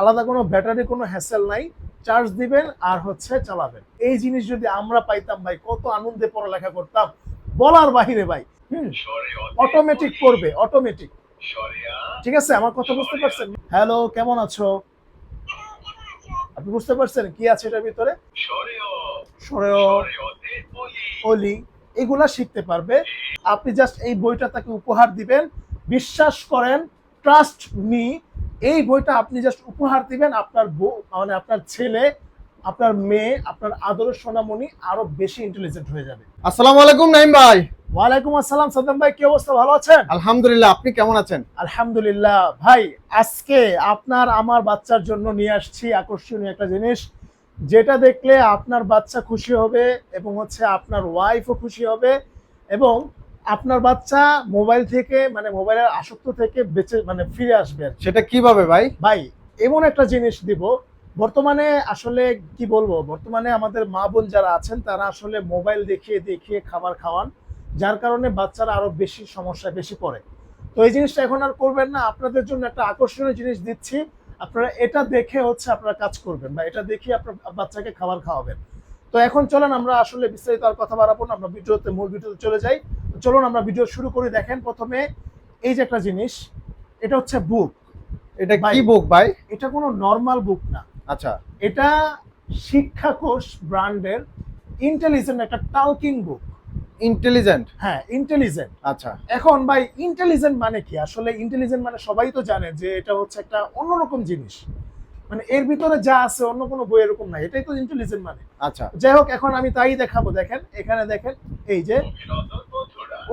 আলাদা কোনো ব্যাটারি কোনো হ্যাসেল নাই চার্জ দিবেন আর হচ্ছে চালাবেন। এই জিনিস যদি আমরা পাইতাম ভাই কত আনন্দে পড়ালেখা করতাম। বলার বাহিরে ভাই হুম অটোমেটিক করবে অটোমেটিক ঠিক আছে আমার কথা বুঝতে পারছেন? হ্যালো কেমন আছো? আপনি বুঝতে পারছেন কি আছে এটার ভিতরে? অলি এগুলা শিখতে পারবে। আপনি জাস্ট এই বইটা তাকে উপহার দিবেন। বিশ্বাস করেন ট্রাস্ট মি এই বইটা আপনি জাস্ট উপহার দিবেন আপনার বউ মানে আপনার ছেলে আপনার মেয়ে আপনার আদরের সোনামণি আরও বেশি ইন্টেলিজেন্ট হয়ে যাবে। আসসালামু আলাইকুম নাইম ভাই। ওয়ালাইকুম আসসালাম সাদ্দাম ভাই কি অবস্থা? ভালো আছেন? আলহামদুলিল্লাহ আপনি কেমন আছেন? আলহামদুলিল্লাহ। ভাই আজকে আপনার আমার বাচ্চার জন্য নিয়ে আসছি আকর্ষণীয় একটা জিনিস যেটা দেখলে আপনার বাচ্চা খুশি হবে এবং হচ্ছে আপনার ওয়াইফও খুশি হবে এবং আপনার বাচ্চা মোবাইল থেকে মানে মোবাইলের আসক্ত থেকে বেঁচে মানে ফিরে আসবে সেটা কীভাবে ভাই? ভাই এমন একটা জিনিস দিব বর্তমানে আসলে কি বলব বর্তমানে আমাদের মা বোন যারা আছেন তারা আসলে মোবাইল দেখিয়ে দেখিয়ে খাবার খাওয়ান যার কারণে বাচ্চারা আরও বেশি সমস্যায় বেশি পড়ে। তো এই জিনিসটা এখন আর করবেন না আপনাদের জন্য একটা আকর্ষণীয় জিনিস দিচ্ছি আপনারা এটা দেখে হচ্ছে আপনারা কাজ করবেন বা এটা দেখে আপনার বাচ্চাকে খাবার খাওয়াবেন। তো এখন চলেন আমরা আসলে বিস্তারিত আর কথা বাড়াবো না আমরা ভিডিওতে মূল ভিডিওতে চলে যাই। তো চলুন আমরা ভিডিও শুরু করি দেখেন প্রথমে এই যে একটা জিনিস এটা হচ্ছে বুক। এটা। কি বুক ভাই? এটা কোনো নর্মাল বুক না। আচ্ছা। এটা শিক্ষাকোষ ব্র্যান্ডের ইন্টেলিজেন্ট একটা টালকিং বুক ইন্টেলিজেন্ট হ্যাঁ ইন্টেলিজেন্ট আচ্ছা। এখন ভাই ইন্টেলিজেন্ট মানে কি? আসলে ইন্টেলিজেন্ট মানে সবাই তো জানে যে এটা হচ্ছে একটা অন্যরকম জিনিস। মানে এর ভিতরে যা আছে অন্য কোনো বই এরকম নাই। এটাই তো ইন্টেলিজেন্ট মানে। আচ্ছা। যাই হোক এখন আমি তাই দেখাবো দেখেন এখানে দেখেন এই যে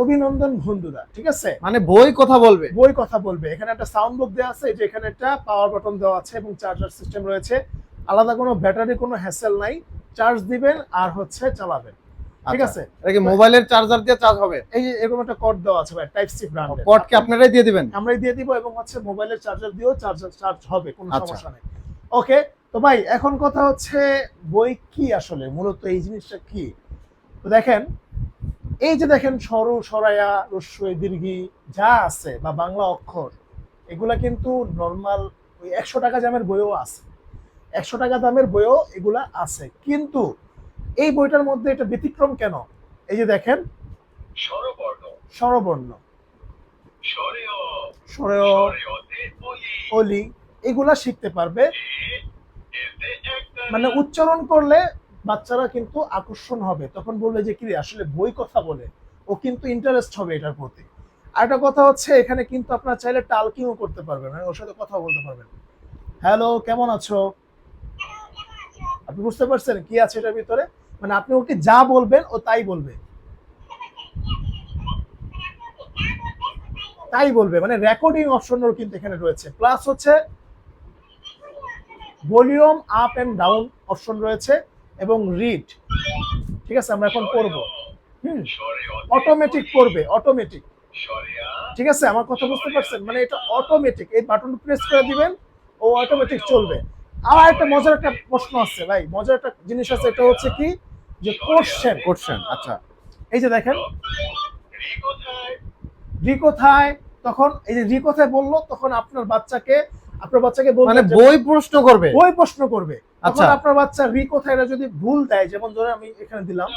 অভিনন্দন বন্ধুরা ঠিক আছে? মানে বই কথা বলবে। বই কথা বলবে। এখানে একটা সাউন্ড বুক দেওয়া আছে এই যে এখানে একটা পাওয়ার বাটন দেওয়া আছে এবং চার্জার সিস্টেম রয়েছে। আলাদা কোনো ব্যাটারি কোনো হ্যাসেল নাই। চার্জ দিবেন আর হচ্ছে চালাবেন। ঠিক আচ্ছা। আছে? এটা কি মোবাইলের চার্জার দিয়ে চার্জ হবে? এই যে এরকম একটা কর্ড দেওয়া আছে ভাই টাইপ সি ব্র্যান্ড কট কি আপনারাই দিয়ে দিবেন? আমরাই দিয়ে দিব এবং হচ্ছে মোবাইলের চার্জার দিয়েও চার্জার চার্জ হবে কোনো আচ্ছা। সমস্যা নেই। ওকে তো ভাই এখন কথা হচ্ছে বই কি আসলে? মূলত এই জিনিসটা কি? তো দেখেন এই যে দেখেন সরু সরায়া রস্যই দীর্ঘি যা আছে বা বাংলা অক্ষর এগুলা কিন্তু নর্মাল ওই একশো টাকা দামের বইও আছে। একশো টাকা দামের বইও এগুলা আছে। কিন্তু এই বইটার মধ্যে এটা ব্যতিক্রম কেন? এই যে দেখেন স্বরবর্ণ। স্বরবর্ণ। অলি। এগুলা শিখতে পারবে। মানে উচ্চারণ করলে বাচ্চারা কিন্তু আকর্ষণ হবে। তখন বলবে যে, কি আসলে বই কথা বলে। ও কিন্তু ইন্টারেস্ট হবে এটার প্রতি। আর একটা কথা হচ্ছে, এখানে কিন্তু আপনারা চাইলে টালকিংও করতে পারবেন। মানে ওর সাথে কথা বলতে পারবেন। হ্যালো কেমন আছো? আপনি বুঝতে পারছেন কি আছে এটার ভিতরে? মানে আপনি ওকে যা বলবেন, ও তাই বলবে। তাই বলবে। মানে রেকর্ডিং অপশনও কিন্তু এখানে রয়েছে। প্লাস হচ্ছে volume up and down option রয়েছে এবং রিড। ঠিক আছে আমরা এখন করব হুম অটোমেটিক করবে অটোমেটিক ঠিক আছে আমার কথা বুঝতে পারছেন? মানে এটা অটোমেটিক এই বাটন প্রেস করে দিবেন ও অটোমেটিক চলবে। আর একটা মজার একটা প্রশ্ন আছে ভাই মজার একটা জিনিস আছে এটা হচ্ছে কি? যে কোশ্চেন কোশ্চেন আচ্ছা। এই যে দেখেন রি কোথায়? রি কোথায় তখন এই যে রি কোথায় বলল তখন আপনার বাচ্চাকে আপনার বাচ্চাকে মানে বই প্রশ্ন করবে? বই প্রশ্ন করবে। আচ্ছা। আপনার বাচ্চা রি কোথায় এটা যদি ভুল দেয় যেমন ধরে আমি এখানে দিলাম।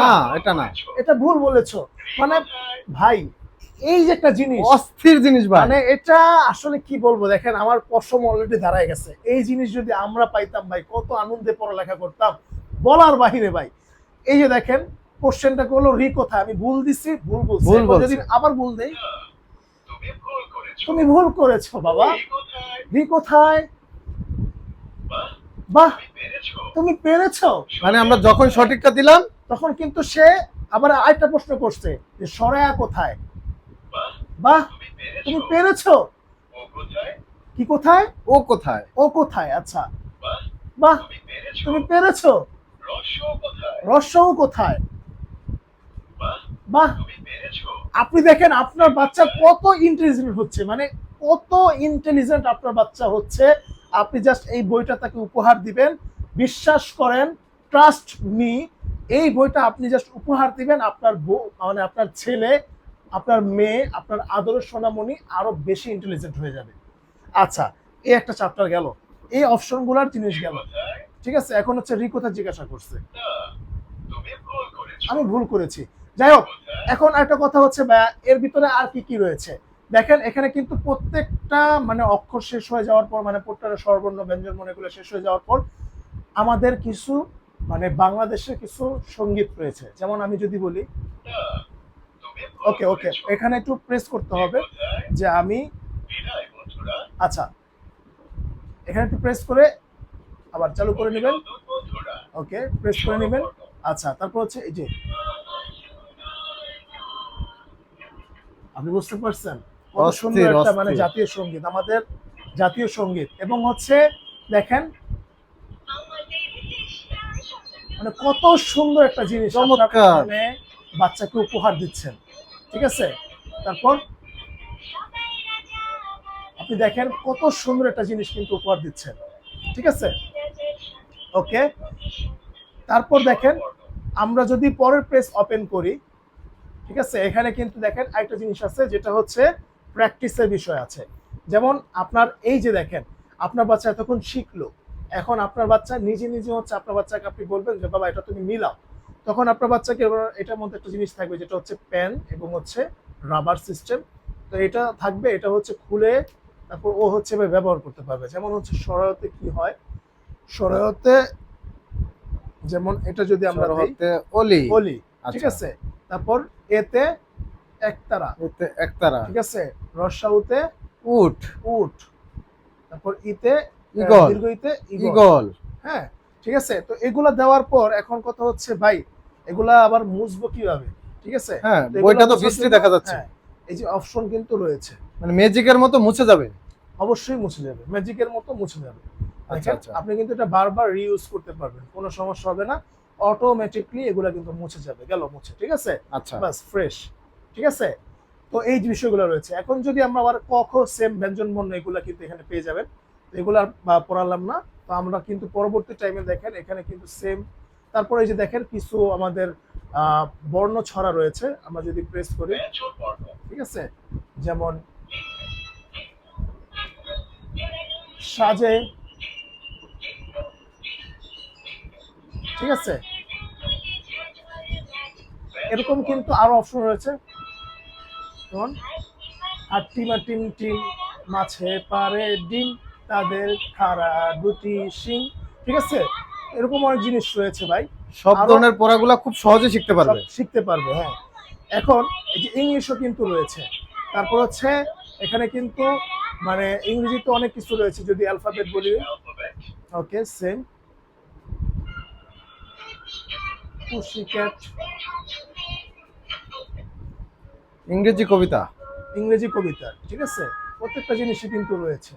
না এটা না। এটা ভুল বলেছ। মানে ভাই এই যে একটা জিনিস অস্থির জিনিস ভাই। মানে এটা আসলে কি বলব? দেখেন আমার পশম অলরেডি দাঁড়ায় গেছে। এই জিনিস যদি আমরা পাইতাম ভাই কত আনন্দে পড়ালেখা করতাম। বলার বাহিরে ভাই এই যে দেখেন কোশ্চেনটা করল রি কোথায় আমি ভুল দিছি ভুল বলছি। যদি আবার ভুল দেই তুমি ভুল করেছ বাবা। রি কোথায়? বাহ তুমি পেরেছ। মানে আমরা যখন সঠিকটা দিলাম তখন কিন্তু সে আবার আরেকটা প্রশ্ন করছে যে সরায়া কোথায়? বাহ বাহ তুমি পেরেছ। ও কোথায়? কি কোথায়? ও কোথায়? ও কোথায় আচ্ছা। বাহ তুমি পেরেছ। রস্যও কোথায়? বাহ। আপনি দেখেন আপনার বাচ্চা কত ইন্টেলিজেন্ট হচ্ছে মানে কত ইন্টেলিজেন্ট আপনার বাচ্চা হচ্ছে। আপনি জাস্ট এই বইটা তাকে উপহার দিবেন। বিশ্বাস করেন ট্রাস্ট মি এই বইটা আপনি জাস্ট উপহার দিবেন আপনার মানে আপনার ছেলে আপনার মেয়ে আপনার আদরের সোনামণি আরও বেশি ইন্টেলিজেন্ট হয়ে যাবে। আচ্ছা এই একটা চ্যাপ্টার গেল। এই অপশনগুলোর জিনিস গেল। ঠিক আছে এখন হচ্ছে রিকোথা জিজ্ঞাসা করেছ। আমি ভুল করেছি। যাই হোক এখন একটা কথা হচ্ছে, ভাইয়া, এর ভিতরে আর কি কি রয়েছে? দেখেন, এখানে কিন্তু প্রত্যেকটা মানে অক্ষর শেষ হয়ে যাওয়ার পর মানে প্রত্যেকটা স্বরবর্ণ ব্যঞ্জন মনেগুলো শেষ হয়ে যাওয়ার পর, আমাদের কিছু মানে বাংলাদেশের কিছু সংগীত রয়েছে। যেমন আমি যদি বলি, ওকে ওকে, এখানে একটু প্রেস করতে হবে যে আমি আচ্ছা এখানে একটু প্রেস করে আবার চালু করে নেবেন। ওকে প্রেস করে নেবেন। আচ্ছা তারপর হচ্ছে এই যে আপনি বুঝতে পারছেন? সুন্দর একটা মানে জাতীয় সংগীত আমাদের জাতীয় সংগীত। এবং হচ্ছে দেখেন মানে কত সুন্দর একটা জিনিস মানে বাচ্চাকে উপহার দিচ্ছেন। ঠিক আছে? তারপর আপনি দেখেন কত সুন্দর একটা জিনিস কিন্তু উপহার দিচ্ছেন। ঠিক আছে? ওকে? তারপর দেখেন আমরা যদি পরের প্রেস ওপেন করি ঠিক আছে? এখানে কিন্তু দেখেন আরেকটা জিনিস আছে যেটা হচ্ছে প্র্যাকটিসের বিষয় আছে। যেমন আপনার এই যে দেখেন আপনার বাচ্চা এতক্ষণ শিখলো এখন আপনার বাচ্চা নিজে নিজে হচ্ছে আপনার বাচ্চাকে আপনি বলবেন যে বাবা এটা তুমি মিলাও। তখন আপনার বাচ্চাকে এটার মধ্যে একটা জিনিস থাকবে যেটা হচ্ছে পেন এবং হচ্ছে রাবার সিস্টেম। তো এটা থাকবে এটা হচ্ছে খুলে তারপর ও হচ্ছে ব্যবহার করতে পারবে। যেমন হচ্ছে সরায়তে কি হয়? সরায়তে যেমন এটা যদি আমরা হতে অলি ঠিক আচ্ছা। আছে? তারপর এতে একতারা। এতে একতারা। ঠিক আছে? রসাউতে উট। উট। তারপর ইতে ইগল দীর্ঘ ইতে ইগল হ্যাঁ ঠিক আছে? তো এগুলা দেওয়ার পর এখন কথা হচ্ছে ভাই এগুলা আবার মুছবো কীভাবে? ঠিক আছে? হ্যাঁ বইটা তো দেখা যাচ্ছে। হ্যাঁ, এই যে অপশন কিন্তু রয়েছে। মানে ম্যাজিকের মতো মুছে যাবে। অবশ্যই মুছে যাবে। ম্যাজিকের মতো মুছে যাবে। আচ্ছা আচ্ছা আপনি কিন্তু এটা বারবার রিইউজ করতে পারবেন। কোনো সমস্যা হবে না। অটোমেটিকলি এগুলো কিন্তু মুছে যাবে গেল মুছে ঠিক আছে? আচ্ছা। বাস ফ্রেশ ঠিক আছে? তো এই বিষয়গুলো রয়েছে। এখন যদি আমরা আবার ক খ সেম ব্যঞ্জন বর্ণ এগুলা কিন্তু এখানে পেয়ে যাবেন। তো এগুলো পড়ালাম না। তো আমরা কিন্তু পরবর্তী টাইমে দেখেন এখানে কিন্তু সেম তারপরে এই যে দেখেন কিছু আমাদের বর্ণ ছড়া রয়েছে। আমরা যদি প্রেস করি ঠিক আছে? যেমন সাজে ঠিক আছে? এরকম কিন্তু আরও অপশন রয়েছে। যেমন আর টিমা টিম টিম মাছে পারে ডিম তাদের খাড়া দুটি শিং ঠিক আছে? এরকম অনেক জিনিস রয়েছে ভাই। সব ধরনের পড়াগুলা খুব সহজে শিখতে পারবে। শিখতে পারবে হ্যাঁ। এখন এই যে ইংলিশও কিন্তু রয়েছে। তারপর হচ্ছে এখানে কিন্তু মানে ইংরেজিতে অনেক কিছু রয়েছে যদি অ্যালফাবেট বলি। ওকে সেম পুশিক্যাট ইংরেজি কবিতা। ইংরেজি কবিতা, ঠিক আছে? প্রত্যেকটা জিনিসই কিন্তু রয়েছে,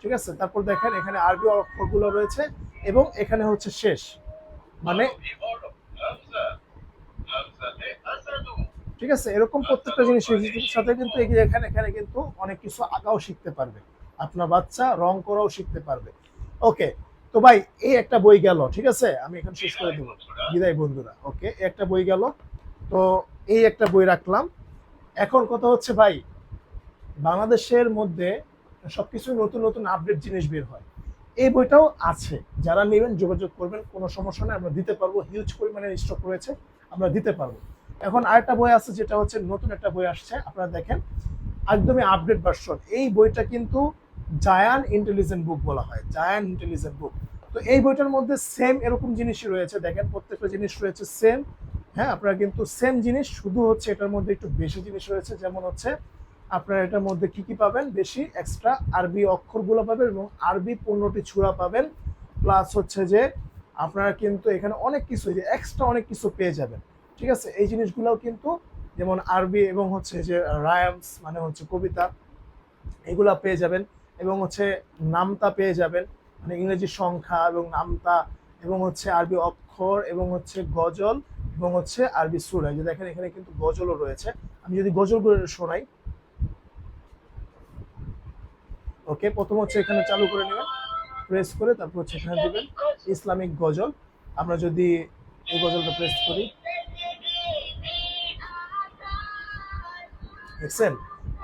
ঠিক আছে? তারপর দেখেন, এখানে আরবি অক্ষরগুলো রয়েছে এবং এখানে হচ্ছে শেষ। মানে ঠিক আছে, এরকম প্রত্যেকটা জিনিস সাথে কিন্তু এখানে এখানে কিন্তু অনেক কিছু আঁকাও শিখতে পারবে। আপনার বাচ্চা রং করাও শিখতে পারবে। ওকে, তো ভাই, এই একটা বই গেল, ঠিক আছে? আমি এখন শেষ করে দেবো। বিদায় বন্ধুরা, ওকে? একটা বই গেল, তো এই একটা বই রাখলাম। এখন কথা হচ্ছে ভাই, বাংলাদেশের মধ্যে সবকিছু নতুন নতুন আপডেট জিনিস বের হয়। এই বইটাও আছে, যারা নেবেন যোগাযোগ করবেন, কোনো সমস্যা নেই, আমরা দিতে পারব হিউজ পরিমাণে স্টক রয়েছে, আমরা দিতে পারব। এখন আরেকটা বই আছে, যেটা হচ্ছে নতুন একটা বই আসছে, আপনারা দেখেন, একদমই আপডেট ভার্সন এই বইটা কিন্তু জায়ান ইন্টেলিজেন্ট বুক বলা হয় জায়ান ইন্টেলিজেন্ট বুক তো এই বইটার মধ্যে সেম এরকম জিনিসই রয়েছে, দেখেন, প্রত্যেকটা জিনিস রয়েছে সেম হ্যাঁ আপনারা কিন্তু সেম জিনিস, শুধু হচ্ছে এটার মধ্যে একটু বেশি জিনিস রয়েছে, যেমন হচ্ছে আপনারা এটার মধ্যে কি কি পাবেন? বেশি এক্সট্রা আরবি অক্ষরগুলো পাবেন এবং আরবি পনেরোটি ছুরা পাবেন। প্লাস হচ্ছে যে আপনারা কিন্তু এখানে অনেক কিছু যে এক্সট্রা অনেক কিছু পেয়ে যাবেন। ঠিক আছে? এই জিনিসগুলোও কিন্তু যেমন আরবি এবং হচ্ছে যে রায়ামস মানে হচ্ছে কবিতা, এগুলা পেয়ে যাবেন এবং হচ্ছে নামতা পেয়ে যাবেন। মানে ইংরেজি সংখ্যা এবং নামতা এবং হচ্ছে আরবি অক্ষর এবং হচ্ছে গজল এবং হচ্ছে আরবি সুর যে দেখেন, এখানে কিন্তু গজলও রয়েছে। আমি যদি গজলগুলো শোনাই। ওকে, প্রথম হচ্ছে এখানে চালু করে নেবেন। প্রেস করে তারপর হচ্ছে এখানে দেবেন। ইসলামিক গজল। আমরা যদি এই গজলটা প্রেস করি। দেখছেন?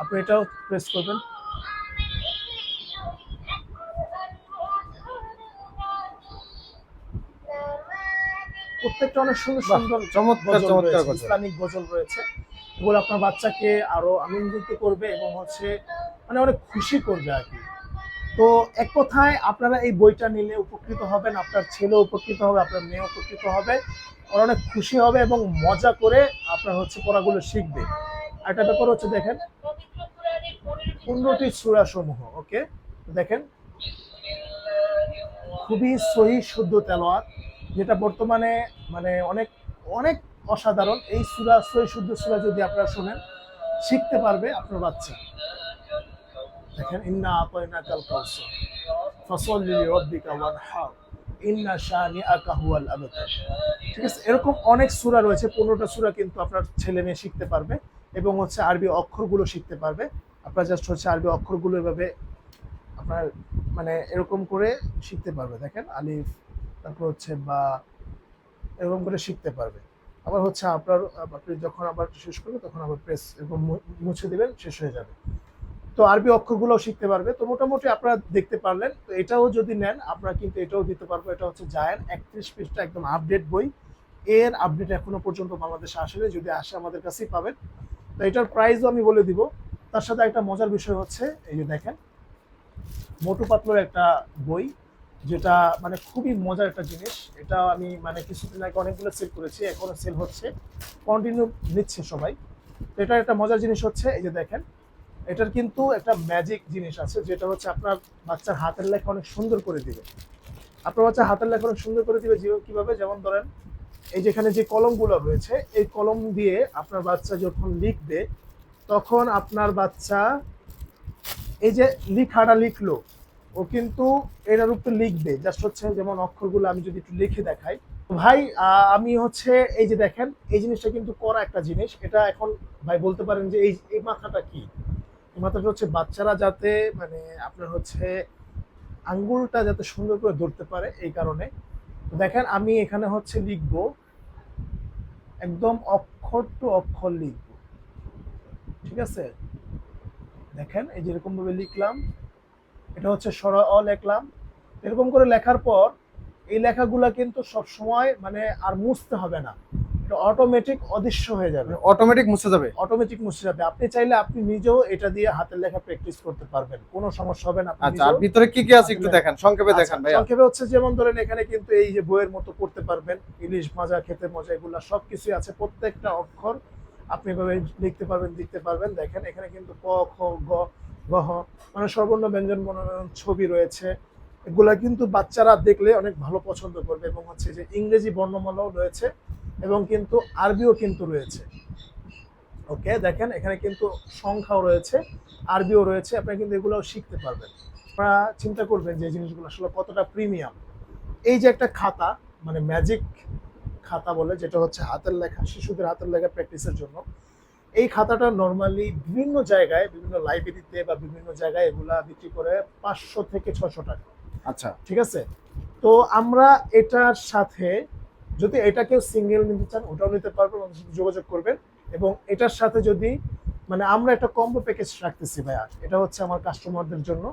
আপনি এটাও প্রেস করবেন। প্রত্যেকটা অনেক সুন্দর সুন্দর চমৎকার ইসলামিক গজল রয়েছে। এগুলো আপনার বাচ্চাকে আরও আনন্দিত করবে এবং হচ্ছে মানে অনেক খুশি করবে আর কি। তো এক কথায় আপনারা এই বইটা নিলে উপকৃত হবেন আপনার ছেলে উপকৃত হবে আপনার মেয়ে উপকৃত হবে। ওরা অনেক খুশি হবে এবং মজা করে আপনার হচ্ছে পড়াগুলো শিখবে। আর একটা ব্যাপার হচ্ছে দেখেন পনেরোটি সুরা সমূহ ওকে? দেখেন খুবই সহি শুদ্ধ তেলোয়াত যেটা বর্তমানে মানে অনেক অনেক অসাধারণ, এই সুরা সহি শুদ্ধ সুরা যদি আপনারা শোনেন, শিখতে পারবে আপনার বাচ্চা। দেখেন, ইন্না আতাইনা কাল কাউসার, ফাসাল্লি লিরাব্বিকা ওয়ানহার, ইন্না শানিআকা হুয়াল আবতার। ঠিক আছে? এরকম অনেক সূরা রয়েছে, পনেরোটা সূরা কিন্তু আপনার ছেলে মেয়ে শিখতে পারবে এবং হচ্ছে আরবি অক্ষরগুলো শিখতে পারবে। আপনার জাস্ট হচ্ছে আরবি অক্ষরগুলো এভাবে আপনার মানে এরকম করে শিখতে পারবে। দেখেন, আলিফ তারপর হচ্ছে বা এরকম করে শিখতে পারবে। আবার হচ্ছে আপনার, আপনি যখন আবার শেষ করবে তখন আবার প্রেস এরকম মুছে দেবেন, শেষ হয়ে যাবে। তো আরবি অক্ষরগুলোও শিখতে পারবে। তো মোটামুটি আপনারা দেখতে পারলেন, তো এটাও যদি নেন, আপনারা কিন্তু এটাও দিতে পারব এটা হচ্ছে জায়ান, একত্রিশ পৃষ্ঠা একদম আপডেট বই। এর আপডেট এখনও পর্যন্ত বাংলাদেশে আসেনি, যদি আসে আমাদের কাছেই পাবেন। তো এটার প্রাইসও আমি বলে দিব। তার সাথে একটা মজার বিষয় হচ্ছে, এই যে দেখেন, মোটু পাতলোর একটা বই। যেটা মানে খুবই মজার একটা জিনিস। এটা আমি মানে কিছুদিন আগে অনেকগুলো সেল করেছি, এখনও সেল হচ্ছে। কন্টিনিউ নিচ্ছে সবাই। তো এটার একটা মজার জিনিস হচ্ছে, এই যে দেখেন, এটার কিন্তু একটা ম্যাজিক জিনিস আছে, যেটা হচ্ছে আপনার বাচ্চার হাতের লেখা অনেক সুন্দর করে দিবে। আপনার বাচ্চার হাতের লেখা অনেক সুন্দর করে দিবে কীভাবে? যেমন ধরেন, এই যেখানে যে কলমগুলো রয়েছে, এই কলম দিয়ে আপনার বাচ্চা যখন লিখবে, তখন আপনার বাচ্চা এই যে লিখাটা লিখলো ও কিন্তু এটার উপর লিখবে। জাস্ট হচ্ছে যেমন অক্ষরগুলো আমি যদি একটু লিখে দেখাই। ভাই আমি হচ্ছে এই যে দেখেন, এই জিনিসটা কিন্তু করা একটা জিনিস। এটা এখন ভাই বলতে পারেন যে এই এই মাথাটা কি? এই মাথাটা হচ্ছে বাচ্চারা যাতে মানে আপনার হচ্ছে আঙ্গুলটা যাতে সুন্দর করে ধরতে পারে এই কারণে। দেখেন, আমি এখানে হচ্ছে লিখব, একদম অক্ষর টু অক্ষর লিখব। ঠিক আছে? দেখেন, এই যেরকম ভাবে লিখলাম। এটা হচ্ছে সর অ লিখলাম। এরকম করে লেখার পর এই লেখাগুলা কিন্তু সব সময় মানে আর মুছতে হবে না। এটা অটোমেটিক অদৃশ্য হয়ে যাবে। অটোমেটিক মুছে যাবে। অটোমেটিক মুছে যাবে। আপনি চাইলে আপনি নিজেও এটা দিয়ে হাতের লেখা প্র্যাকটিস করতে পারবেন। কোনো সমস্যা হবে না। আচ্ছা আর ভিতরে কি কি আছে একটু দেখান সংক্ষেপে আচ্ছা, দেখান ভাইয়া। সংক্ষেপে হচ্ছে যেমন ধরেন এখানে কিন্তু এই যে বইয়ের মতো পড়তে পারবেন। ইলিশ ভাজা খেতে মজা এগুলা সবকিছুই আছে। প্রত্যেকটা অক্ষর আপনি এভাবে লিখতে পারবেন লিখতে পারবেন। দেখেন এখানে কিন্তু ক খ গ গহ মানে সর্বর্ণ ব্যঞ্জন মনোনয়ন ছবি রয়েছে। এগুলা কিন্তু বাচ্চারা দেখলে অনেক ভালো পছন্দ করবে এবং হচ্ছে যে ইংরেজি বর্ণমালাও রয়েছে এবং কিন্তু আরবিও কিন্তু রয়েছে। ওকে, দেখেন এখানে কিন্তু সংখ্যাও রয়েছে, আরবিও রয়েছে আপনি কিন্তু এগুলোও শিখতে পারবেন। আপনারা চিন্তা করবেন যে জিনিসগুলো আসলে কতটা প্রিমিয়াম। এই যে একটা খাতা মানে ম্যাজিক খাতা বলে, যেটা হচ্ছে হাতের লেখা, শিশুদের হাতের লেখা প্র্যাকটিসের জন্য এই খাতাটা নর্মালি বিভিন্ন জায়গায় বিভিন্ন লাইব্রেরিতে বা বিভিন্ন জায়গায় এগুলা বিক্রি করে পাঁচশো থেকে ছশো টাকা। আচ্ছা। ঠিক আছে? তো আমরা এটার সাথে যদি এটা কেউ সিঙ্গেল নিতে চান ওটাও নিতে পারবেন আমাদের সাথে যোগাযোগ করবেন এবং এটার সাথে যদি মানে আমরা একটা কম্বো প্যাকেজ রাখতেছি ভাইয়া এটা হচ্ছে আমার কাস্টমারদের জন্য।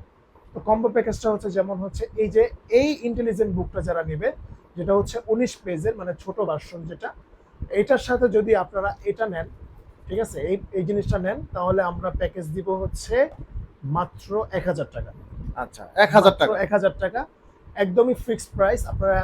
তো কম্বো প্যাকেজটা হচ্ছে যেমন হচ্ছে এই যে এই ইন্টেলিজেন্ট বুকটা যারা নেবে যেটা হচ্ছে উনিশ পেজের মানে ছোট ভার্সন যেটা এটার সাথে যদি আপনারা এটা নেন ঠিক আছে? এই এই জিনিসটা নেন তাহলে আমরা প্যাকেজ দিব হচ্ছে মাত্র এক হাজার টাকা। আচ্ছা এক হাজার টাকা। এক হাজার টাকা। একদমই ফিক্সড প্রাইস আপনারা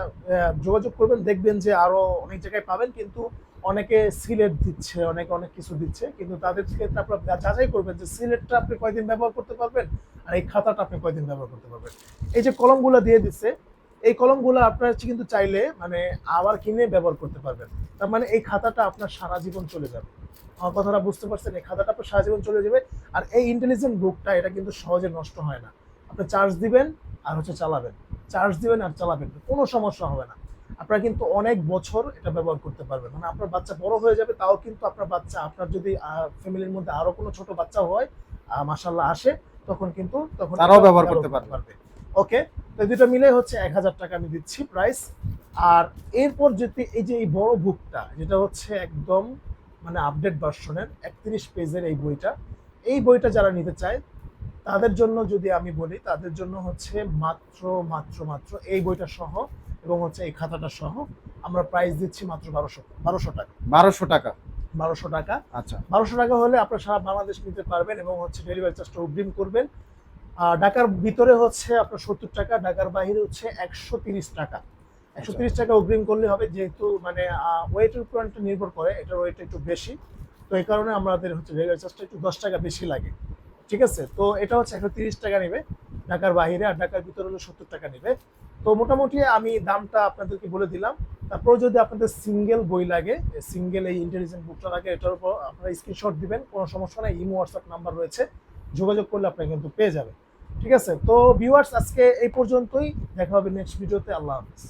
যোগাযোগ করবেন দেখবেন যে আরও অনেক জায়গায় পাবেন কিন্তু অনেকে সিলেট দিচ্ছে অনেকে অনেক কিছু দিচ্ছে কিন্তু তাদের ক্ষেত্রে আপনারা যাচাই করবেন যে সিলেটটা আপনি কয়দিন ব্যবহার করতে পারবেন আর এই খাতাটা আপনি কয়দিন ব্যবহার করতে পারবেন। এই যে কলমগুলো দিয়ে দিচ্ছে এই কলমগুলো আপনার কিন্তু চাইলে মানে আবার কিনে ব্যবহার করতে পারবেন। তার মানে এই খাতাটা আপনার সারা জীবন চলে যাবে। আমার কথাটা বুঝতে পারছেন? এই খাতাটা আপনার সারা জীবন চলে যাবে আর এই ইন্টেলিজেন্ট বুকটা এটা কিন্তু সহজে নষ্ট হয় না। আপনি চার্জ দিবেন আর হচ্ছে চালাবেন। চার্জ দিবেন আর চালাবেন কোনো সমস্যা হবে না। আপনারা কিন্তু অনেক বছর এটা ব্যবহার করতে পারবেন। মানে আপনার বাচ্চা বড় হয়ে যাবে তাও কিন্তু আপনার বাচ্চা আপনার যদি ফ্যামিলির মধ্যে আরও কোনো ছোট বাচ্চা হয় মাসাল্লাহ আসে তখন কিন্তু তখন তারাও ব্যবহার করতে পারবে। ওকে? তো দুটো মিলে হচ্ছে এক হাজার টাকা আমি দিচ্ছি প্রাইস আর এরপর যদি এই যে এই বড় বুকটা যেটা হচ্ছে একদম মানে আপডেট ভার্সনের একত্রিশ পেজের এই বইটা এই বইটা যারা নিতে চায় তাদের জন্য যদি আমি বলি তাদের জন্য হচ্ছে মাত্র মাত্র মাত্র এই বইটা সহ এবং হচ্ছে এই খাতাটা সহ আমরা প্রাইস দিচ্ছি মাত্র বারোশো বারোশো টাকা। বারোশো টাকা? বারোশো টাকা। আচ্ছা। বারোশো টাকা হলে আপনার সারা বাংলাদেশ নিতে পারবেন এবং হচ্ছে ডেলিভারি চার্জটা অগ্রিম করবেন। ঢাকার ভিতরে হচ্ছে আপনার সত্তর টাকা, ঢাকার বাইরে হচ্ছে একশো তিরিশ টাকা। একশো তিরিশ টাকা অগ্রিম করলে হবে, যেহেতু মানে ওয়েটের উপর নির্ভর করে, এটার ওয়েট একটু বেশি। তো এই কারণে আমাদের হচ্ছে ডেলিভারি চার্জটা একটু দশ টাকা বেশি লাগে। ঠিক আছে? তো এটা হচ্ছে একশো তিরিশ টাকা নেবে ঢাকার বাইরে, আর ঢাকার ভিতরে হলে সত্তর টাকা নেবে। তো মোটামুটি আমি দামটা আপনাদেরকে বলে দিলাম। তারপর যদি আপনাদের সিঙ্গেল বই লাগে, সিঙ্গেল এই ইন্টেলিজেন্ট বুকটা লাগে, এটার উপর আপনারা স্ক্রিনশট দিবেন, কোনো সমস্যা নেই, ইমো হোয়াটসঅ্যাপ নাম্বার রয়েছে। যোগাযোগ করলে আপনারা কিন্তু পেয়ে যাবেন। ঠিক আছে? তো ভিউয়ার্স আজকে এই পর্যন্তই। দেখা হবে নেক্সট ভিডিওতে আল্লাহ হাফিজ।